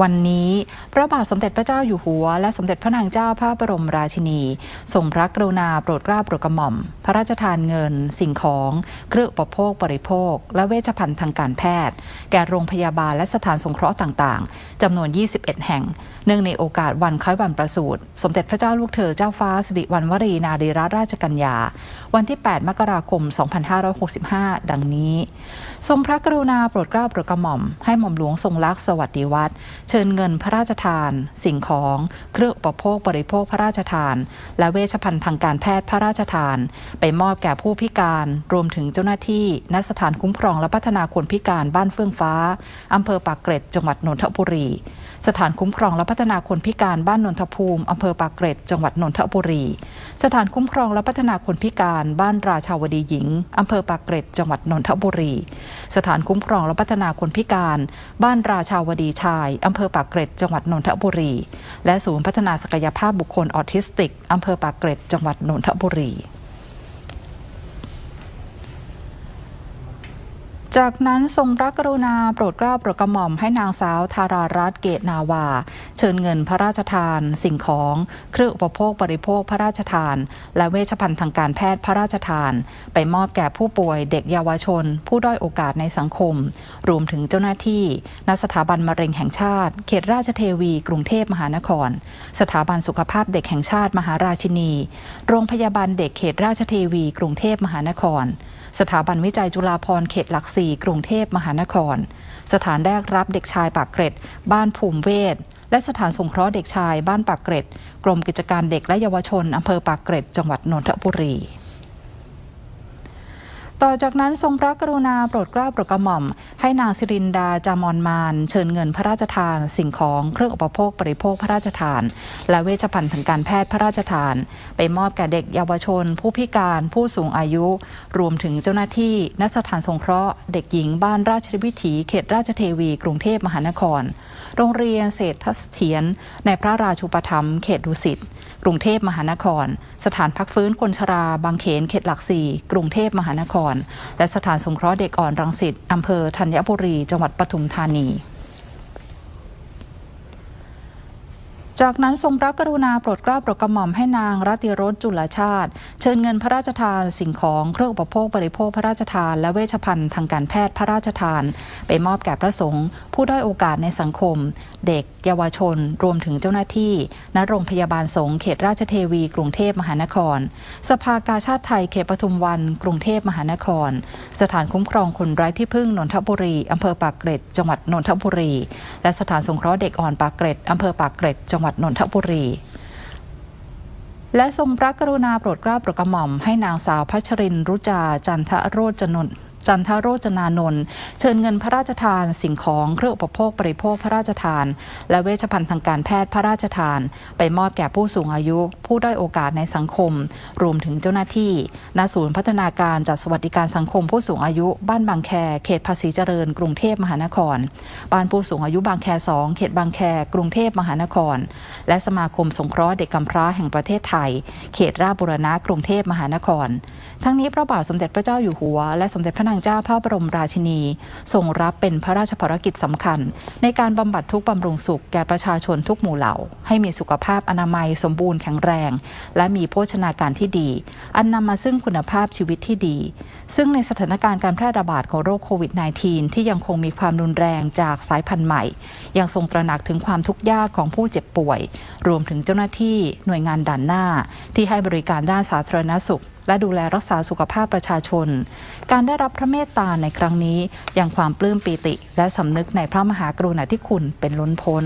วันนี้พระบาทสมเด็จพระเจ้าอยู่หัว และสมเด็จพระนางเจ้าพระบรมราชินีทรงพระกรุณาโปรดเกล้าโปรดกระหม่อม พระราชทานเงิน สิ่งของ เครื่องอุปโภคบริโภค และเวชภัณฑ์ทางการแพทย์ แก่โรงพยาบาลและสถานสงเคราะห์ต่างๆจำนวน 21 แห่ง เนื่องในโอกาสวันคล้ายวันประสูติสมเด็จพระเจ้าลูกเธอเจ้าฟ้าสิริวัณวรีนารีรัตนราชกัญญา วันที่ 8 มกราคม 2565 ดังนี้ ทรงพระกรุณาโปรดเกล้าโปรดกระหม่อมให้หม่อมหลวงทรงลักษ์สวัสดิวัตรเชิญเงินพระราชทาน สิ่งของเครื่องอุปโภคบริโภคพระราชทาน และเวชภัณฑ์ทางการแพทย์พระราชทาน ไปมอบแก่ผู้พิการ รวมถึงเจ้าหน้าที่ณสถานคุ้มครองและพัฒนาคนพิการบ้านเฟื่องฟ้าอำเภอปากเกร็ดจังหวัดนนทบุรี สถานคุ้มครองและพัฒนาคนพิการบ้านนนทภูมิอำเภอปากเกร็ดจังหวัดนนทบุรี สถานคุ้มครองและพัฒนาคนพิการบ้านราชาวดีหญิงอำเภอปากเกร็ดจังหวัดนนทบุรี สถานคุ้มครองและพัฒนาคนพิการ บ้านราชาวดีชายอำเภอปากเกร็ดจังหวัดนนทบุรี และศูนย์พัฒนาศักยภาพบุคคลออทิสติกอำเภอปากเกร็ดจังหวัดนนทบุรี จากนั้นทรงพระกรุณาโปรดเกล้าโปรดกระหม่อมให้นางสาวธารารัตน์เกตนาวา เชิญเงินพระราชทาน สิ่งของ เครื่องอุปโภคบริโภคพระราชทาน และเวชภัณฑ์ทางการแพทย์พระราชทาน ไปมอบแก่ผู้ป่วยเด็กเยาวชน ผู้ด้อยโอกาสในสังคม รวมถึงเจ้าหน้าที่ณสถาบันมะเร็งแห่งชาติ เขตราชเทวี กรุงเทพมหานคร สถาบันสุขภาพเด็กแห่งชาติมหาราชินี โรงพยาบาลเด็กเขตราชเทวี กรุงเทพมหานคร สถาบันวิจัยจุฬาภรณ์เขตหลักสี่กรุงเทพมหานคร สถานแรกรับเด็กชายปากเกร็ด บ้านภูมิเวศและสถานสงเคราะห์เด็กชายบ้านปากเกร็ด กรมกิจการเด็กและเยาวชนอำเภอปากเกร็ด จังหวัดนนทบุรี ต่อจากนั้นทรงพระกรุณาโปรดเกล้าโปรดกระหม่อม ให้นางสิรินดาจามอนมาน เชิญเงินพระราชทาน สิ่งของเครื่องอุปโภคบริโภคพระราชทาน และเวชภัณฑ์ทางการแพทย์พระราชทาน ไปมอบแก่เด็กเยาวชน ผู้พิการผู้สูงอายุ รวมถึงเจ้าหน้าที่ณสถานสงเคราะห์ เด็กหญิงบ้านราชวิถีเขตราชเทวี กรุงเทพมหานคร โรงเรียนเศรษฐเสถียรในพระราชูปถัมภ์เขตดุสิตกรุงเทพมหานคร สถานพักฟื้นคนชราบางเขนเขตหลักสี่กรุงเทพมหานครและสถานสงเคราะห์เด็กอ่อนรังสิตอำเภอธัญบุรี จังหวัดปทุมธานีจากนั้นทรงพระกรุณาโปรดเกล้าโปรดกระหม่อมให้นางรัติรสจุลชาติ เชิญเงินพระราชทานสิ่งของเครื่องอุปโภคบริโภคพระราชทาน และเวชภัณฑ์ทางการแพทย์พระราชทาน ไปมอบแก่พระสงฆ์ผู้ด้อยโอกาสในสังคม เด็ก เยาวชน รวมถึงเจ้าหน้าที่ ณ โรงพยาบาลสงฆ์เขตราชเทวี กรุงเทพมหานคร สภากาชาติไทยเขตปทุมวัน กรุงเทพมหานคร สถานคุ้มครองคนไร้ที่พึ่งนนทบุรีอำเภอปากเกร็ด จังหวัดนนทบุรี และสถานสงเคราะห์เด็กอ่อนปากเกร็ดอำเภอปากเกร็ด จังหวัดนนทบุรีและทรงพระกรุณาโปรดเกล้าโปรดกระหม่อมให้นางสาวพัชรินรุจาจันทโรจนนท์ จันทโรจนานนท์เชิญเงินพระราชทานสิ่งของเครื่องอุปโภคบริโภคพระราชทาน และเวชภัณฑ์ทางการแพทย์พระราชทาน ไปมอบแก่ผู้สูงอายุ ผู้ด้อยโอกาสในสังคม รวมถึงเจ้าหน้าที่ณศูนย์พัฒนาการจัดสวัสดิการสังคมผู้สูงอายุ บ้านบางแค เขตภาษีเจริญ กรุงเทพมหานคร บ้านผู้สูงอายุบางแคสองเขตบางแค กรุงเทพมหานคร และสมาคมสงเคราะห์เด็กกำพร้าแห่งประเทศไทย เขตราชบุรณะกรุงเทพมหานคร ทั้งนี้พระบาทสมเด็จพระเจ้าอยู่หัว และสมเด็จพระนางเจ้าพระบรมราชินี ทรงรับเป็นพระราชภารกิจสำคัญ ในการบำบัดทุกบำรุงสุขแก่ประชาชนทุกหมู่เหล่า ให้มีสุขภาพอนามัยสมบูรณ์แข็งแรง และมีโภชนาการที่ดี อันนำมาซึ่งคุณภาพชีวิตที่ดี ซึ่งในสถานการณ์การแพร่ระบาดของโรคโควิด -19 ที่ยังคงมีความรุนแรงจากสายพันธุ์ใหม่ ยังทรงตระหนักถึงความทุกข์ยากของผู้เจ็บป่วย รวมถึงเจ้าหน้าที่หน่วยงานด่านหน้า ที่ให้บริการด้านสาธารณสุข และดูแลรักษาสุขภาพประชาชน การได้รับพระเมตตาในครั้งนี้ยังความปลื้มปีติ และสำนึกในพระมหากรุณาธิคุณเป็นล้นพ้น